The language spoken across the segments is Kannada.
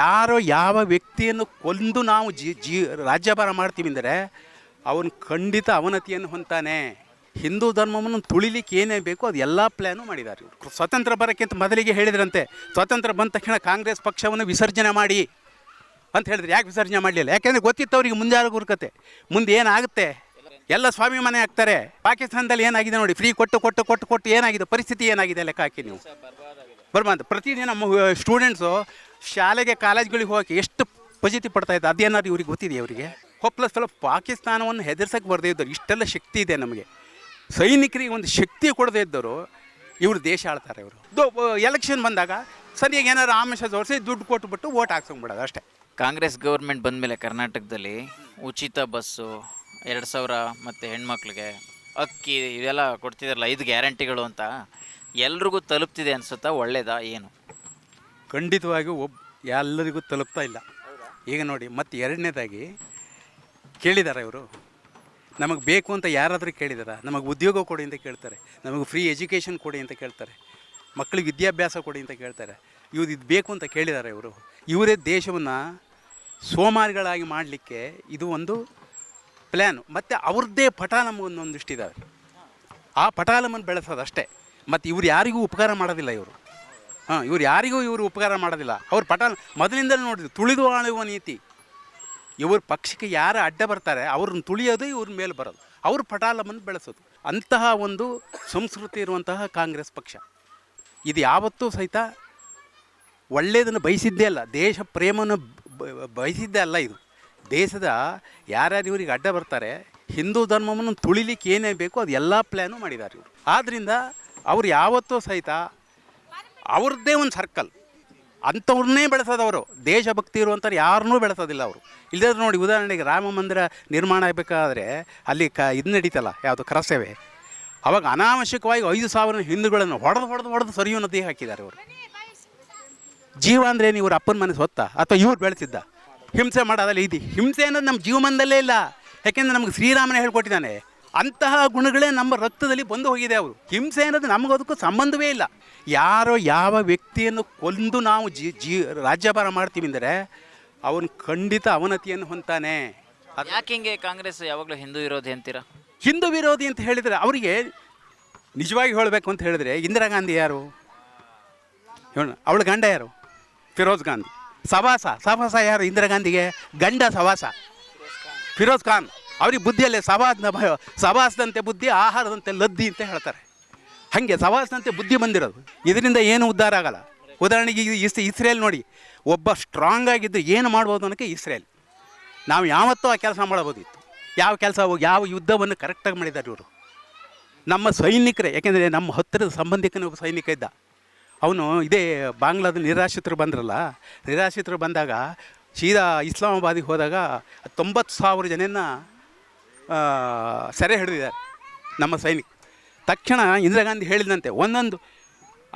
ಯಾರೋ ಯಾವ ವ್ಯಕ್ತಿಯನ್ನು ಕೊಂದು ನಾವು ಜಿ, ಜೀ, ರಾಜ್ಯಭಾರ ಮಾಡ್ತೀವಿ ಅಂದರೆ ಅವನು ಖಂಡಿತ ಅವನತಿಯನ್ನು ಹೊಂತಾನೆ ಹಿಂದೂ ಧರ್ಮವನ್ನು ತುಳಿಲಿಕ್ಕೆ ಏನೇ ಬೇಕೋ ಅದು ಎಲ್ಲ ಪ್ಲ್ಯಾನು ಮಾಡಿದ್ದಾರೆ ಇವರು. ಸ್ವತಂತ್ರ ಬರೋಕ್ಕಿಂತ ಮೊದಲಿಗೆ ಹೇಳಿದ್ರಂತೆ. ಸ್ವಾತಂತ್ರ್ಯ ಬಂದ ತಕ್ಷಣ ಕಾಂಗ್ರೆಸ್ ಪಕ್ಷವನ್ನು ವಿಸರ್ಜನೆ ಮಾಡಿ ಅಂತ ಹೇಳಿದ್ರು. ಯಾಕೆ ವಿಸರ್ಜನೆ ಮಾಡಲಿಲ್ಲ? ಯಾಕೆಂದರೆ ಗೊತ್ತಿತ್ತು ಅವ್ರಿಗೆ ಯಾರು ಗುರುಕತೆ ಮುಂದೆ ಏನಾಗುತ್ತೆ? ಎಲ್ಲ ಸ್ವಾಭಿಮಾನಿ ಆಗ್ತಾರೆ ಪಾಕಿಸ್ತಾನದಲ್ಲಿ ಏನಾಗಿದೆ ನೋಡಿ ಫ್ರೀ ಕೊಟ್ಟು ಕೊಟ್ಟು ಕೊಟ್ಟು ಕೊಟ್ಟು ಏನಾಗಿದೆ? ಪರಿಸ್ಥಿತಿ ಏನಾಗಿದೆ ಲೆಕ್ಕ ಹಾಕಿ ನೀವು? ಬರ್ಬಂದು. ಪ್ರತಿದಿನ ನಮ್ಮ ಸ್ಟೂಡೆಂಟ್ಸು ಶಾಲೆಗೆ ಕಾಲೇಜ್ಗಳಿಗೆ ಹೋಗಿ ಎಷ್ಟು ಪಜಿತಿ ಪಡ್ತಾ ಇದ್ದ, ಅದೇನಾದ್ರು ಇವ್ರಿಗೆ ಗೊತ್ತಿದೆ ಅವರಿಗೆ ಹೊಪ್ಲಸ್ ಫಲ ಪಾಕಿಸ್ತಾನವನ್ನು ಹೆದರ್ಸಕ್ಕೆ ಬರದೇ ಇದ್ದರು ಇಷ್ಟೆಲ್ಲ ಶಕ್ತಿ ಇದೆ ನಮಗೆ. ಸೈನಿಕರಿಗೆ ಒಂದು ಶಕ್ತಿ ಕೊಡದೇ ಇದ್ದವರು, ಇವರು ದೇಶ ಆಳ್ತಾರೆ ಇವರು. ಎಲೆಕ್ಷನ್ ಬಂದಾಗ ಸರಿಯಾಗಿ ಏನಾದ್ರು ಆಮಿಷ ತೋರಿಸಿ ದುಡ್ಡು ಕೊಟ್ಬಿಟ್ಟು ಓಟ್ ಹಾಕ್ಸ್ಕೊಂಡ್ಬಿಡೋದು ಅಷ್ಟೇ. ಕಾಂಗ್ರೆಸ್ ಗೌರ್ಮೆಂಟ್ ಬಂದ ಮೇಲೆ ಕರ್ನಾಟಕದಲ್ಲಿ ಉಚಿತ ಬಸ್ಸು ಎರಡು ಸಾವಿರ ಮತ್ತು ಹೆಣ್ಮಕ್ಳಿಗೆ ಅಕ್ಕಿ ಇವೆಲ್ಲ ಕೊಡ್ತಿದಾರಲ್ಲ, ಐದು ಗ್ಯಾರಂಟಿಗಳು ಅಂತ. ಎಲ್ರಿಗೂ ತಲುಪ್ತಿದೆ ಅನ್ಸುತ್ತಾ ಒಳ್ಳೇದಾ ಏನು? ಖಂಡಿತವಾಗಿ ಒಬ್ಬ ಎಲ್ಲರಿಗೂ ತಲುಪ್ತಾ ಇಲ್ಲ. ಈಗ ನೋಡಿ ಮತ್ತು ಎರಡನೇದಾಗಿ ಕೇಳಿದ್ದಾರೆ ಇವರು? ನಮಗೆ ಬೇಕು ಅಂತ ಯಾರಾದರೂ ಕೇಳಿದಾರ? ನಮಗೆ ಉದ್ಯೋಗ ಕೊಡಿ ಅಂತ ಕೇಳ್ತಾರೆ. ನಮಗೆ ಫ್ರೀ ಎಜುಕೇಷನ್ ಕೊಡಿ ಅಂತ ಕೇಳ್ತಾರೆ. ಮಕ್ಕಳಿಗೆ ವಿದ್ಯಾಭ್ಯಾಸ ಕೊಡಿ ಅಂತ ಕೇಳ್ತಾರೆ. ಇವ್ರು ಇದು ಬೇಕು ಅಂತ ಕೇಳಿದ್ದಾರೆ ಇವರು? ಇವರೇ ದೇಶವನ್ನು ಸೋಮಾರಿಗಳಾಗಿ ಮಾಡಲಿಕ್ಕೆ ಇದು ಒಂದು ಪ್ಲ್ಯಾನು ಮತ್ತು ಅವ್ರದ್ದೇ ಪಟ ನಮಗೊಂದೊಂದಿಷ್ಟಿದ್ದಾವೆ ಆ ಪಟಾಲಮನ್ನು ಬೆಳೆಸೋದು ಅಷ್ಟೇ ಮತ್ತು ಇವ್ರು ಯಾರಿಗೂ ಉಪಕಾರ ಮಾಡೋದಿಲ್ಲ ಇವರು. ಹಾಂ, ಇವ್ರು ಯಾರಿಗೂ ಇವರು ಉಪಕಾರ ಮಾಡೋದಿಲ್ಲ. ಅವ್ರ ಪಟಾಲ ಮೊದಲಿಂದಲೇ ನೋಡಿದ್ರು, ತುಳಿದು ಆಳುವ ನೀತಿ. ಇವ್ರ ಪಕ್ಷಕ್ಕೆ ಯಾರು ಅಡ್ಡ ಬರ್ತಾರೆ ಅವ್ರನ್ನ ತುಳಿಯೋದು ಇವ್ರ ಮೇಲೆ ಬರೋದು. ಅವ್ರ ಪಟಾಲವನ್ನು ಬೆಳೆಸೋದು. ಅಂತಹ ಒಂದು ಸಂಸ್ಕೃತಿ ಇರುವಂತಹ ಕಾಂಗ್ರೆಸ್ ಪಕ್ಷ. ಇದು ಯಾವತ್ತೂ ಸಹಿತ ಒಳ್ಳೆಯದನ್ನು ಬಯಸಿದ್ದೇ ಅಲ್ಲ, ದೇಶ ಪ್ರೇಮನ ಬಯಸಿದ್ದೇ ಅಲ್ಲ ಇದು. ದೇಶದ ಯಾರ್ಯಾರು ಇವರಿಗೆ ಅಡ್ಡ ಬರ್ತಾರೆ, ಹಿಂದೂ ಧರ್ಮವನ್ನು ತುಳಿಲಿಕ್ಕೆ ಏನೇ ಬೇಕೋ ಅದು ಎಲ್ಲ ಪ್ಲ್ಯಾನು ಮಾಡಿದ್ದಾರೆ ಇವರು. ಆದ್ದರಿಂದ ಅವ್ರು ಯಾವತ್ತೂ ಸಹಿತ ಅವ್ರದ್ದೇ ಒಂದು ಸರ್ಕಲ್ ಅಂಥವ್ರನ್ನೇ ಬೆಳೆಸೋದವರು. ದೇಶಭಕ್ತಿ ಇರುವಂಥವ್ರು ಯಾರನ್ನೂ ಬೆಳೆಸೋದಿಲ್ಲ ಅವರು. ಇಲ್ಲದ್ರೆ ನೋಡಿ ಉದಾಹರಣೆಗೆ ರಾಮ ಮಂದಿರ ನಿರ್ಮಾಣ ಆಗಬೇಕಾದ್ರೆ ಅಲ್ಲಿ ಕ ಇದು ನಡೀತಲ್ಲ, ಯಾವುದು ಕರಸೇವೆ. ಅವಾಗ ಅನಾವಶ್ಯಕವಾಗಿ ಐದು ಸಾವಿರ ಹಿಂದೂಗಳನ್ನು ಹೊಡೆದು ಹೊಡೆದು ಹೊಡೆದು ಸರಿಯು ನದಿ ಹಾಕಿದ್ದಾರೆ ಅವರು ಜೀವ ಅಂದರೆ ಇವ್ರ ಅಪ್ಪನ ಮನೆ ಹೊತ್ತ? ಅಥವಾ ಇವ್ರು ಬೆಳೆಸಿದ್ದ? ಹಿಂಸೆ ಮಾಡೋದಲ್ಲ, ಇದು ಹಿಂಸೆ ಅನ್ನೋದು ನಮ್ಮ ಜೀವಮಾನದಲ್ಲೇ ಇಲ್ಲ. ಯಾಕೆಂದರೆ ನಮಗೆ ಶ್ರೀರಾಮನೇ ಹೇಳ್ಕೊಟ್ಟಿದ್ದಾನೆ ಅಂತಹ ಗುಣಗಳೇ ನಮ್ಮ ರಕ್ತದಲ್ಲಿ ಬಂದು ಹೋಗಿದೆ ಅವರು. ಹಿಂಸೆ ಅನ್ನೋದು ನಮಗದಕ್ಕೂ ಸಂಬಂಧವೇ ಇಲ್ಲ. ಯಾರೋ ಯಾವ ವ್ಯಕ್ತಿಯನ್ನು ಕೊಂದು ನಾವು ಜಿ ಜೀ ರಾಜ್ಯಭಾರ ಮಾಡ್ತೀವಿ ಅಂದರೆ ಅವನು ಖಂಡಿತ ಅವನತಿಯನ್ನು ಹೊಂತಾನೆ ಯಾಕೆ ಹಿಂಗೆ ಕಾಂಗ್ರೆಸ್ ಯಾವಾಗಲೂ ಹಿಂದೂ ವಿರೋಧಿ ಅಂತೀರಾ? ಹಿಂದೂ ವಿರೋಧಿ ಅಂತ ಹೇಳಿದರೆ ಅವರಿಗೆ ನಿಜವಾಗಿ ಹೇಳಬೇಕು ಅಂತ ಹೇಳಿದರೆ ಇಂದಿರಾ ಗಾಂಧಿ ಯಾರು? ಅವಳ ಗಂಡ ಯಾರು? ಫಿರೋಜ್ ಖಾನ್ ಸವಾಸ ಸವಾಸ ಯಾರು ಇಂದಿರಾ ಗಾಂಧಿಗೆ? ಗಂಡ ಸವಾಸ. ಫಿರೋಜ್ ಖಾನ್. ಅವ್ರಿಗೆ ಬುದ್ಧಿಯಲ್ಲೇ ಸವಾಸ್ನ ಭಯ ಸವಾಸದಂತೆ ಬುದ್ಧಿ, ಆಹಾರದಂತೆ ಲದ್ದಿ ಅಂತ ಹೇಳ್ತಾರೆ. ಹಾಗೆ ಸವಾಸದಂತೆ ಬುದ್ಧಿ ಬಂದಿರೋದು. ಇದರಿಂದ ಏನು ಉದ್ಧಾರ ಆಗಲ್ಲ. ಉದಾಹರಣೆಗೆ ಇಸ್, ಇಸ್ರೇಲ್ ನೋಡಿ, ಒಬ್ಬ ಸ್ಟ್ರಾಂಗ್ ಆಗಿದ್ದು ಏನು ಮಾಡ್ಬೋದು ಅನ್ನೋಕ್ಕೆ ಇಸ್ರೇಲ್. ನಾವು ಯಾವತ್ತೂ ಆ ಕೆಲಸ ಮಾಡಬೋದಿತ್ತು ಯಾವ ಕೆಲಸ ಹೋಗಿ, ಯಾವ ಯುದ್ಧವನ್ನು ಕರೆಕ್ಟಾಗಿ ಮಾಡಿದ್ದಾರೆ ಇವರು. ನಮ್ಮ ಸೈನಿಕರೇ, ಯಾಕೆಂದರೆ ನಮ್ಮ ಹತ್ತಿರದ ಸಂಬಂಧಿಕನ ಒಬ್ಬ ಸೈನಿಕ ಇದ್ದ. ಅವನು ಇದೇ ಬಾಂಗ್ಲಾದ ನಿರಾಶ್ರಿತರು ಬಂದ್ರಲ್ಲ, ನಿರಾಶ್ರಿತರು ಬಂದಾಗ ಸೀದಾ ಇಸ್ಲಾಮಾಬಾದಿಗೆ ಹೋದಾಗ ತೊಂಬತ್ತು ಸಾವಿರ ಜನನ ಸೆರೆ ಹಿಡಿದಿದ್ದಾರೆ ನಮ್ಮ ಸೈನಿಕ. ತಕ್ಷಣ ಇಂದಿರಾ ಗಾಂಧಿ ಹೇಳಿದಂತೆ ಒಂದೊಂದು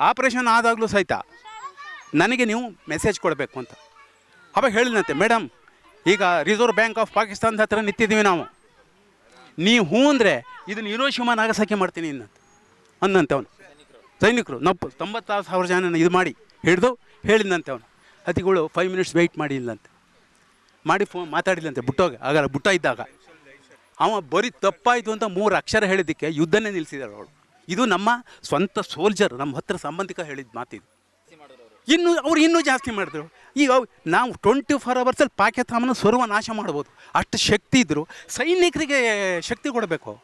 ಆಪರೇಷನ್ ಆದಾಗಲೂ ಸಹಿತ ನನಗೆ ನೀವು ಮೆಸೇಜ್ ಕೊಡಬೇಕು ಅಂತ. ಅವಾಗ ಹೇಳಿದಂತೆ ಮೇಡಮ್ ಈಗ ರಿಸರ್ವ್ ಬ್ಯಾಂಕ್ ಆಫ್ ಪಾಕಿಸ್ತಾನದ ಹತ್ರ ನಿಂತಿದ್ದೀವಿ ನಾವು. ನೀವು ಹ್ಞೂ ಅಂದರೆ ಇದನ್ನು ಹಿರೋಶಿಮಾ ನಾಗಸಾಕಿ ಮಾಡ್ತೀನಿ ಇನ್ನಂತ ಅಂದಂತೆ ಅವನು. ಸೈನಿಕರು, ನಾವು ತೊಂಬತ್ತಾರು ಸಾವಿರ ಜನ ಇದು ಮಾಡಿ ಹಿಡಿದು ಹೇಳಿದಂತೆ ಅವನು. ಅತಿಗಳು ಫೈವ್ ಮಿನಿಟ್ಸ್ ವೆಯ್ಟ್ ಮಾಡಿ ಇಲ್ಲಂತೆ. ಮಾಡಿ ಫೋನ್ ಮಾತಾಡಿಲ್ಲಂತೆ ಬುಟ್ಟೋಗ ಆಗಲ್ಲ ಬುಟ್ಟ ಇದ್ದಾಗ. ಅವ ಬರೀ ತಪ್ಪಾಯಿತು ಅಂತ ಮೂರು ಅಕ್ಷರ ಹೇಳಿದ್ದಕ್ಕೆ ಯುದ್ಧನೇ ನಿಲ್ಲಿಸಿದಾರೆ ಅವಳು ಇದು ನಮ್ಮ ಸ್ವಂತ ಸೋಲ್ಜರ್ ನಮ್ಮ ಹತ್ರ ಸಂಬಂಧಿಕ ಹೇಳಿದ ಮಾತಿದು. ಇನ್ನು ಅವ್ರು ಇನ್ನೂ ಜಾಸ್ತಿ ಮಾಡಿದ್ರು. ಈಗ ನಾವು ಟ್ವೆಂಟಿ ಫೋರ್ ಅವರ್ಸಲ್ಲಿ ಪಾಕಿಸ್ತಾನ ಸರ್ವನಾಶ ಮಾಡ್ಬೋದು. ಅಷ್ಟು ಶಕ್ತಿ ಇದ್ದರು ಸೈನಿಕರಿಗೆ ಶಕ್ತಿ ಕೊಡಬೇಕು.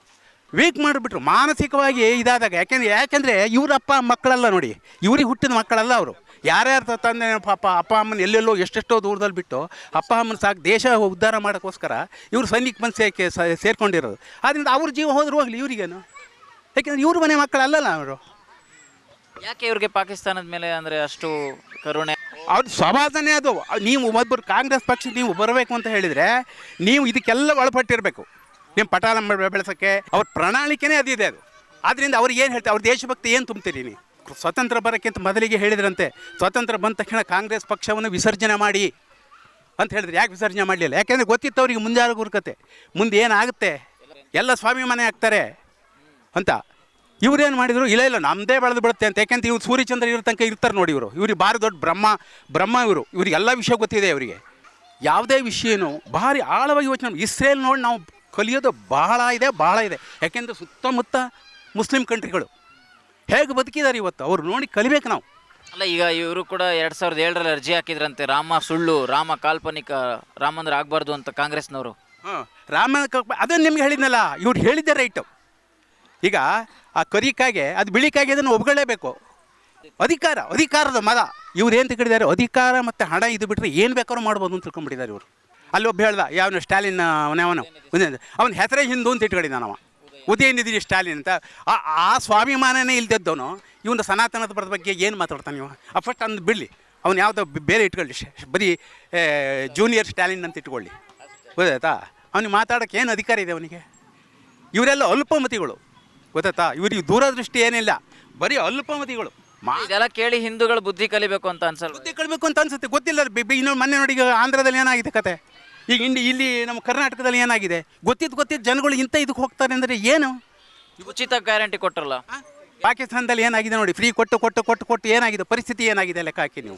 ವೀಕ್ ಮಾಡಿಬಿಟ್ರು. ಮಾನಸಿಕವಾಗಿ ಇದಾದಾಗ. ಯಾಕೆಂದರೆ ಯಾಕೆಂದರೆ ಇವರಪ್ಪ ಮಕ್ಕಳಲ್ಲ ನೋಡಿ. ಇವ್ರಿಗೆ ಹುಟ್ಟಿದ ಮಕ್ಕಳಲ್ಲ ಅವರು. ಯಾರ್ಯಾರು ತಂದೆ ಪಾಪ ಅಪ್ಪ ಅಮ್ಮನ ಎಲ್ಲೆಲ್ಲೋ ಎಷ್ಟೆಷ್ಟೋ ದೂರದಲ್ಲಿ ಬಿಟ್ಟು ಅಪ್ಪ ಅಮ್ಮನ ಸಾಕು ದೇಶ ಉದ್ಧಾರ ಮಾಡೋಕ್ಕೋಸ್ಕರ ಇವರು ಸೈನಿಕ ಬಂದು ಸೇಕೆ ಸೇರ್ಕೊಂಡಿರೋದು. ಆದ್ದರಿಂದ ಅವ್ರ ಜೀವ ಹೋದ್ರು ಹೋಗಲಿ ಇವ್ರಿಗೇನು? ಯಾಕೆಂದ್ರೆ ಇವ್ರ ಮನೆ ಮಕ್ಕಳಲ್ಲಲ್ಲ ಅವರು. ಯಾಕೆ ಇವ್ರಿಗೆ ಪಾಕಿಸ್ತಾನದ ಮೇಲೆ ಅಂದರೆ ಅಷ್ಟು ಕರುಣೆ? ಅವ್ರ ಸಮಾಧಾನ ಅದು. ನೀವು ಒಬ್ಬರು ಕಾಂಗ್ರೆಸ್ ಪಕ್ಷ ನೀವು ಬರಬೇಕು ಅಂತ ಹೇಳಿದರೆ ನೀವು ಇದಕ್ಕೆಲ್ಲ ಒಳಪಟ್ಟಿರಬೇಕು. ನಿಮ್ಮ ಪಟಾಲ ಬೆಳೆಸೋಕ್ಕೆ ಅವ್ರ ಪ್ರಣಾಳಿಕೆನೇ ಅದಿದೆ ಅದು. ಆದ್ದರಿಂದ ಅವ್ರಿಗೆ ಏನು ಹೇಳ್ತಾರೆ ಅವ್ರ ದೇಶಭಕ್ತಿ ಏನು ತುಂಬ್ತೀರಿ ನೀವು? ಸ್ವತಂತ್ರ ಬರೋಕ್ಕಿಂತ ಮೊದಲಿಗೆ ಹೇಳಿದ್ರಂತೆ, ಸ್ವತಂತ್ರ ಬಂದ ತಕ್ಷಣ ಕಾಂಗ್ರೆಸ್ ಪಕ್ಷವನ್ನು ವಿಸರ್ಜನೆ ಮಾಡಿ ಅಂತ ಹೇಳಿದ್ರೆ. ಯಾಕೆ ವಿಸರ್ಜನೆ ಮಾಡಲಿಲ್ಲ? ಯಾಕೆಂದರೆ ಗೊತ್ತಿತ್ತು ಅವರಿಗೆ ಮುಂಜಾರು ಗುರುಕತೆ ಮುಂದೆ ಏನಾಗುತ್ತೆ? ಎಲ್ಲ ಸ್ವಾಭಿಮಾನಿ ಆಗ್ತಾರೆ ಅಂತ. ಇವರೇನು ಮಾಡಿದರು? ಇಲ್ಲ ಇಲ್ಲ ನಮ್ಮದೇ ಬೆಳೆದು ಬಿಡುತ್ತೆ ಅಂತ. ಯಾಕೆಂತ ಇವ್ರು ಸೂರ್ಯಚಂದ್ರ ಇರೋ ತನಕ ಇರ್ತಾರೆ ನೋಡಿ ಇವರು. ಇವ್ರಿಗೆ ಭಾರಿ ದೊಡ್ಡ ಬ್ರಹ್ಮ ಬ್ರಹ್ಮ ಇವರು. ಇವ್ರಿಗೆ ಎಲ್ಲ ವಿಷಯ ಗೊತ್ತಿದೆ ಅವರಿಗೆ. ಯಾವುದೇ ವಿಷಯನೂ ಭಾರಿ ಆಳವಾಗಿ ಯೋಚನೆ ಇಸ್ರೇಲ್ ನೋಡಿ ನಾವು ಕಲಿಯೋದು ಬಹಳ ಇದೆ ಬಹಳ ಇದೆ. ಯಾಕೆಂದರೆ ಸುತ್ತಮುತ್ತ ಮುಸ್ಲಿಂ ಕಂಟ್ರಿಗಳು. ಹೇಗೆ ಬದುಕಿದ್ದಾರೆ ಇವತ್ತು? ಅವ್ರು ನೋಡಿ ಕಲಿಬೇಕು ನಾವು. ಅಲ್ಲ ಈಗ ಇವರು ಕೂಡ ಎರಡು ಸಾವಿರದ ಏಳರಲ್ಲಿ ಅರ್ಜಿ ಹಾಕಿದ್ರಂತೆ. ರಾಮ ಸುಳ್ಳು ರಾಮ ಕಾಲ್ಪನಿಕ ರಾಮಂದ್ರ ಆಗಬಾರ್ದು ಅಂತ ಕಾಂಗ್ರೆಸ್ನವರು. ಹಾಂ ರಾಮ ಅದನ್ನು ನಿಮ್ಗೆ ಹೇಳಿದ್ನಲ್ಲ ಇವ್ರು ಹೇಳಿದ್ದೆ ರೈಟು. ಈಗ ಆ ಕರಿಕಾಗೆ ಅದು ಬಿಳಿಕಾಗೆ ಅದನ್ನು ಒಬ್ಗಳೇಬೇಕು ಅಧಿಕಾರ ಅಧಿಕಾರದ ಮದ ಇವ್ರು ಏನು ತಿಳ್ಕೊಂಡಿದ್ದಾರೆ? ಅಧಿಕಾರ ಮತ್ತು ಹಣ ಇದು ಬಿಟ್ಟರೆ ಏನು ಬೇಕಾದ್ರು ಮಾಡ್ಬೋದು ಅಂತ ತಿಳ್ಕೊಂಡ್ಬಿಟ್ಟಿದ್ದಾರೆ ಇವರು. ಅಲ್ಲಿ ಒಬ್ಬ ಹೇಳ್ದ ಯಾವನು ಸ್ಟಾಲಿನ್ ಅವನವನು ಅವನ. ಹೆಸರೇ ಹಿಂದೂ ಅಂತ ಇಟ್ಕೊಂಡಿದ್ದಾನವ ಉದಯನಿಧಿ ಸ್ಟಾಲಿನ್ ಅಂತ. ಆ ಆ ಸ್ವಾಭಿಮಾನನೇ ಇಲ್ದಿದ್ದವನು ಇವನು ಸನಾತನದ ಪದ ಬಗ್ಗೆ ಏನು ಮಾತಾಡ್ತಾನೆ ನೀವು ಆ ಫಸ್ಟ್ ಅಂದು ಬಿಡಲಿ. ಅವ್ನು ಯಾವುದೋ ಬೇರೆ ಇಟ್ಕೊಳ್ಳಿ. ಬರೀ ಜೂನಿಯರ್ ಸ್ಟಾಲಿನ್ ಅಂತ ಇಟ್ಕೊಳ್ಳಿ. ಗೊತ್ತಾಯ್ತಾ? ಅವನಿಗೆ ಮಾತಾಡೋಕ್ಕೆ ಏನು ಅಧಿಕಾರ ಇದೆ ಅವನಿಗೆ? ಇವರೆಲ್ಲ ಅಲ್ಪಮತಿಗಳು. ಗೊತ್ತಾಯ್ತಾ? ಇವ್ರಿಗೆ ದೂರದೃಷ್ಟಿ ಏನಿಲ್ಲ. ಬರೀ ಅಲ್ಪಮತಿಗಳು. ಇದೆಲ್ಲ ಕೇಳಿ ಹಿಂದೂಗಳು ಬುದ್ಧಿ ಕಲಿಬೇಕು ಅಂತ ಅನ್ಸಲ್ಲ ಬುದ್ಧಿ ಕಲಿಬೇಕು ಅಂತ ಅನ್ಸುತ್ತೆ. ಗೊತ್ತಿಲ್ಲ. ಬಿ- ಬಿ- ಇನ್ನೊಂದು ಮೊನ್ನೆ ನೋಡಿ ಆಂಧ್ರದಲ್ಲಿ ಏನಾಗಿದೆ ಕತೆ? ಈಗ ಇಂಡಿ ಇಲ್ಲಿ ನಮ್ಮ ಕರ್ನಾಟಕದಲ್ಲಿ ಏನಾಗಿದೆ? ಗೊತ್ತಿದ್ದು ಗೊತ್ತಿದ್ದು ಜನಗಳು ಇಂಥ ಇದಕ್ಕೆ ಹೋಗ್ತಾರೆ ಅಂದರೆ ಏನು? ಉಚಿತ ಗ್ಯಾರಂಟಿ ಕೊಟ್ಟರಲ್ಲ ಪಾಕಿಸ್ತಾನದಲ್ಲಿ ಏನಾಗಿದೆ ನೋಡಿ ಫ್ರೀ ಕೊಟ್ಟು ಕೊಟ್ಟು ಕೊಟ್ಟು ಕೊಟ್ಟು ಏನಾಗಿದೆ? ಪರಿಸ್ಥಿತಿ ಏನಾಗಿದೆ ಲೆಕ್ಕ ಹಾಕಿ ನೀವು?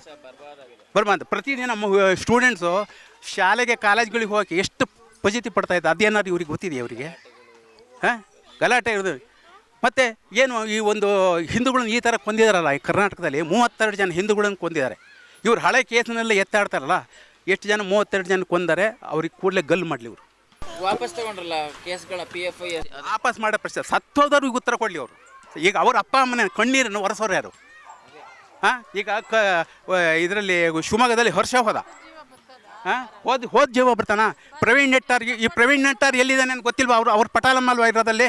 ಬರ್ಬಾರ್ದು. ಪ್ರತಿದಿನ ನಮ್ಮ ಸ್ಟೂಡೆಂಟ್ಸು ಶಾಲೆಗೆ ಕಾಲೇಜ್ಗಳಿಗೆ ಹೋಗಿ ಎಷ್ಟು ಪಜಿತಿ ಪಡ್ತಾ ಇದ್ದ ಅದೇನಾದ್ರು ಇವ್ರಿಗೆ ಗೊತ್ತಿದೆ ಅವರಿಗೆ? ಹಾಂ? ಗಲಾಟೆ ಇರೋದು. ಮತ್ತು ಏನು ಈ ಒಂದು ಹಿಂದೂಗಳನ್ನ ಈ ಥರ ಕೊಂದಿದಾರಲ್ಲ ಈ ಕರ್ನಾಟಕದಲ್ಲಿ ಮೂವತ್ತೆರಡು ಜನ ಹಿಂದೂಗಳನ್ನು ಕೊಂದಿದ್ದಾರೆ. ಇವ್ರು ಹಳೆ ಕೇಸ್ನಲ್ಲೇ ಎತ್ತಾಡ್ತಾರಲ್ಲ. ಎಷ್ಟು ಜನ ಮೂವತ್ತೆರಡು ಜನ ಕೊಂದರೆ ಅವ್ರಿಗೆ ಕೂಡಲೇ ಗಲ್ಲು ಮಾಡಲಿ ಇವರು. ವಾಪಸ್ ತಗೊಂಡ್ರಲ್ಲ ಕೇಸ್ಗಳ ಪಿ ಎಫ್ ಐ ವಾಪಸ್ ಮಾಡೋ ಪ್ರಶ್ನೆ. ಸತ್ತೋದವ್ರಿಗೆ ಉತ್ತರ ಕೊಡಲಿ ಅವರು. ಈಗ ಅವ್ರ ಅಪ್ಪ ಅಮ್ಮನ ಕಣ್ಣೀರನ್ನು ಒರೆಸೋರು ಯಾರು? ಹಾಂ ಈಗ ಕ ಇದರಲ್ಲಿ ಶಿವಮೊಗ್ಗದಲ್ಲಿ ಹರ್ಷ ಹೋದ. ಹಾಂ ಹೋದ್ ಹೋದ ಜೀವ ಬರ್ತಾನ? ಪ್ರವೀಣ್ ನೆಟ್ಟಾರ್ ಈ- ಈ ಪ್ರವೀಣ್ ನೆಟ್ಟಾರ್ ಎಲ್ಲಿದ್ದಾನೆ ಅಂತ ಗೊತ್ತಿಲ್ವಾ ಅವರು? ಅವ್ರ ಪಟಾಲಮ್ಮಲ್ವಾ ಇರೋದಲ್ಲಿ?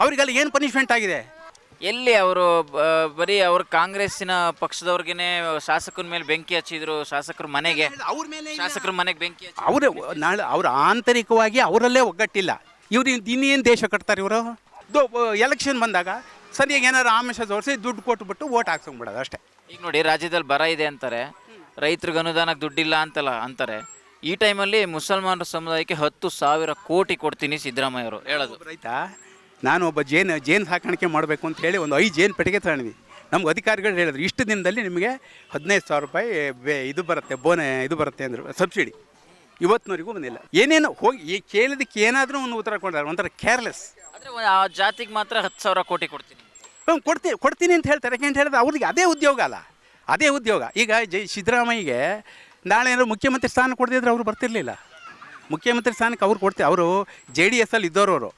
ಅವರಿಗೆಲ್ಲ ಏನು ಪನಿಷ್ಮೆಂಟ್ ಆಗಿದೆ? ಎಲ್ಲಿ ಅವರು ಬರೀ ಅವರು ಕಾಂಗ್ರೆಸ್ಸಿನ ಪಕ್ಷದವ್ರಿಗೇನೆ ಶಾಸಕರ ಮೇಲೆ ಬೆಂಕಿ ಹಚ್ಚಿದ್ರು ಶಾಸಕರ ಮನೆಗೆ ಅವ್ರ ಮೇಲೆ ಶಾಸಕರ ಮನೆಗೆ ಬೆಂಕಿ ಹಚ್ಚಿ ಅವರೇ ನಾಳೆ ಅವ್ರ ಆಂತರಿಕವಾಗಿ ಅವರಲ್ಲೇ ಒಗ್ಗಟ್ಟಿಲ್ಲ. ಇವ್ರು ಇನ್ನೇನು ದೇಶ ಕಟ್ತಾರೆ ಇವರು? ಎಲೆಕ್ಷನ್ ಬಂದಾಗ ಸರಿಯಾಗಿ ಏನಾರು ಆಮಿಷ ತೋರಿಸಿ ದುಡ್ಡು ಕೊಟ್ಬಿಟ್ಟು ಓಟ್ ಹಾಕ್ಸ್ಕೊಂಡ್ಬಿಡೋದು ಅಷ್ಟೇ. ಈಗ ನೋಡಿ ರಾಜ್ಯದಲ್ಲಿ ಬರ ಇದೆ ಅಂತಾರೆ. ರೈತರಿಗೆ ಅನುದಾನಕ್ಕೆ ದುಡ್ಡಿಲ್ಲ ಅಂತಲ್ಲ ಅಂತಾರೆ. ಈ ಟೈಮಲ್ಲಿ ಮುಸಲ್ಮಾನರ ಸಮುದಾಯಕ್ಕೆ ಹತ್ತು ಸಾವಿರ ಕೋಟಿ ಕೊಡ್ತೀನಿ ಸಿದ್ದರಾಮಯ್ಯ ಅವರು ಹೇಳೋದು. ರೈತ? ನಾನು ಒಬ್ಬ ಜೇನು ಜೇನು ಸಾಕಾಣಿಕೆ ಮಾಡಬೇಕು ಅಂತ ಹೇಳಿ ಒಂದು ಐದು ಜೇನು ಪೆಟ್ಟಿಗೆ ತಗೊಂಡ್ವಿ ನಮ್ಗೆ ಅಧಿಕಾರಿಗಳು ಹೇಳಿದ್ರು ಇಷ್ಟು ದಿನದಲ್ಲಿ ನಿಮಗೆ ಹದಿನೈದು ಸಾವಿರ ರೂಪಾಯಿ ಬೇ ಇದು ಬರುತ್ತೆ ಬೋನೆ ಇದು ಬರುತ್ತೆ ಅಂದರು ಸಬ್ಸಿಡಿ. ಇವತ್ತಿನವರೆಗೂ ಬಂದಿಲ್ಲ. ಏನೇನು ಹೋಗಿ ಈ ಕೇಳಿದಕ್ಕೆ ಏನಾದರೂ ಒಂದು ಉತ್ತರ ಕೊಡ್ತಾರೆ ಒಂಥರ ಕೇರ್ಲೆಸ್ ಅಂದರೆ ಆ ಜಾತಿಗೆ ಮಾತ್ರ ಹತ್ತು ಸಾವಿರ ಕೋಟಿ ಕೊಡ್ತೀನಿ. ಹ್ಞೂ ಕೊಡ್ತೀನಿ ಕೊಡ್ತೀನಿ ಅಂತ ಹೇಳ್ತಾರೆ ಯಾಕೆ ಅಂತ ಹೇಳಿದ್ರೆ ಅವ್ರಿಗೆ ಅದೇ ಉದ್ಯೋಗ ಅಲ್ಲ. ಅದೇ ಉದ್ಯೋಗ. ಈಗ ಜೈ ಸಿದ್ದರಾಮಯ್ಯಗೆ ನಾಳೆ ಏನಾದ್ರು ಮುಖ್ಯಮಂತ್ರಿ ಸ್ಥಾನ ಕೊಡದಿದ್ರೆ ಅವರು ಬರ್ತಿರ್ಲಿಲ್ಲ. ಮುಖ್ಯಮಂತ್ರಿ ಸ್ಥಾನಕ್ಕೆ ಅವ್ರು ಕೊಡ್ತೀವಿ ಅವರು ಜೆ ಡಿ ಎಸ್ ಅಲ್ಲಿ ಇದ್ದವರು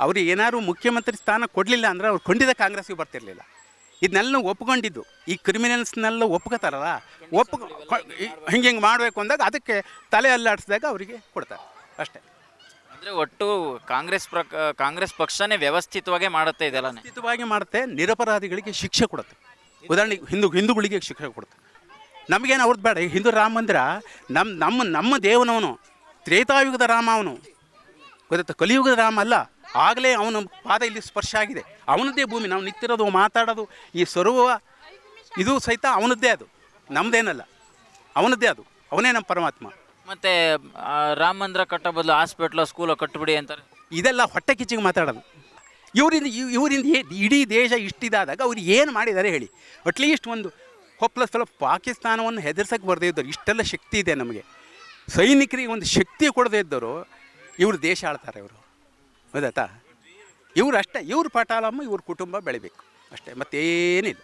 ಅವರು ಏನಾದರೂ ಮುಖ್ಯಮಂತ್ರಿ ಸ್ಥಾನ ಕೊಡಲಿಲ್ಲ ಅಂದರೆ ಅವ್ರು ಖಂಡಿತ ಕಾಂಗ್ರೆಸ್ಗೆ ಬರ್ತಿರಲಿಲ್ಲ. ಇದನ್ನೆಲ್ಲ ಒಪ್ಕೊಂಡಿದ್ದು. ಈ ಕ್ರಿಮಿನಲ್ಸ್ನೆಲ್ಲ ಒಪ್ಕೋತಾರಲ್ಲ? ಒಪ್ಪ ಹಿಂಗೆ ಹಿಂಗೆ ಮಾಡಬೇಕು ಅಂದಾಗ ಅದಕ್ಕೆ ತಲೆ ಅಲ್ಲಾಡಿಸಿದಾಗ ಅವರಿಗೆ ಕೊಡ್ತಾರೆ. ಅಷ್ಟೇ. ಅಂದರೆ ಒಟ್ಟು ಕಾಂಗ್ರೆಸ್ ಪ್ರಕ ಕಾಂಗ್ರೆಸ್ ಪಕ್ಷನೇ ವ್ಯವಸ್ಥಿತವಾಗಿ ಮಾಡುತ್ತೆ ಇದೆಲ್ಲ? ವ್ಯವಸ್ಥಿತವಾಗಿ ಮಾಡುತ್ತೆ ನಿರಪರಾಧಿಗಳಿಗೆ ಶಿಕ್ಷೆ ಕೊಡುತ್ತೆ. ಉದಾಹರಣೆಗೆ ಹಿಂದೂ ಹಿಂದೂಗಳಿಗೆ ಶಿಕ್ಷೆ ಕೊಡುತ್ತೆ. ನಮಗೇನು ಅವ್ರದ್ದು ಬೇಡ. ಈಗ ಹಿಂದೂ ರಾಮ ಮಂದಿರ ನಮ್ಮ ನಮ್ಮ ನಮ್ಮ ದೇವನವನು ತ್ರೇತಾಯುಗದ ರಾಮ ಅವನು. ಗೊತ್ತಾಯ್ತಾ? ಕಲಿಯುಗದ ರಾಮ ಅಲ್ಲ. ಆಗಲೇ ಅವನ ಪಾದ ಇಲ್ಲಿ ಸ್ಪರ್ಶ ಆಗಿದೆ. ಅವನದ್ದೇ ಭೂಮಿ ನಾವು ನಿಂತಿರೋದು ಮಾತಾಡೋದು ಈ ಸ್ವರೂಪ ಇದು ಸಹಿತ ಅವನದ್ದೇ ಅದು. ನಮ್ಮದೇನಲ್ಲ ಅವನದ್ದೇ ಅದು. ಅವನೇ ನಮ್ಮ ಪರಮಾತ್ಮ. ಮತ್ತೆ ರಾಮ ಮಂದಿರ ಕಟ್ಟೋ ಬದಲು ಹಾಸ್ಪಿಟ್ಲು ಸ್ಕೂಲು ಕಟ್ಟಬಿಡಿ ಅಂತಾರೆ. ಇದೆಲ್ಲ ಹೊಟ್ಟೆ ಕಿಚ್ಚಿಗೆ ಮಾತಾಡೋದು. ಇವರಿಂದ ಇವ್- ಇವರಿಂದ ಇಡೀ ದೇಶ ಇಷ್ಟಿದಾದಾಗ ಅವ್ರು ಏನು ಮಾಡಿದ್ದಾರೆ ಹೇಳಿ. ಅಟ್ಲೀಸ್ಟ್ ಒಂದು ಹೊಪ್ಪಲ ಸ್ಥಳ ಪಾಕಿಸ್ತಾನವನ್ನು ಹೆದರ್ಸಕ್ಕೆ ಬರದೇ ಇದ್ದರು ಇಷ್ಟೆಲ್ಲ ಶಕ್ತಿ ಇದೆ ನಮಗೆ. ಸೈನಿಕರಿಗೆ ಒಂದು ಶಕ್ತಿ ಕೊಡದೇ ಇದ್ದವರು ಇವರು ದೇಶ ಆಳ್ತಾರೆ ಇವರು. ಗೊತ್ತಾಯ್ತಾ? ಇವ್ರು ಅಷ್ಟೇ ಇವ್ರ ಪಟಾಲಮ್ಮ ಇವ್ರ ಕುಟುಂಬ ಬೆಳಿಬೇಕು. ಅಷ್ಟೇ ಮತ್ತೇನಿಲ್ಲ.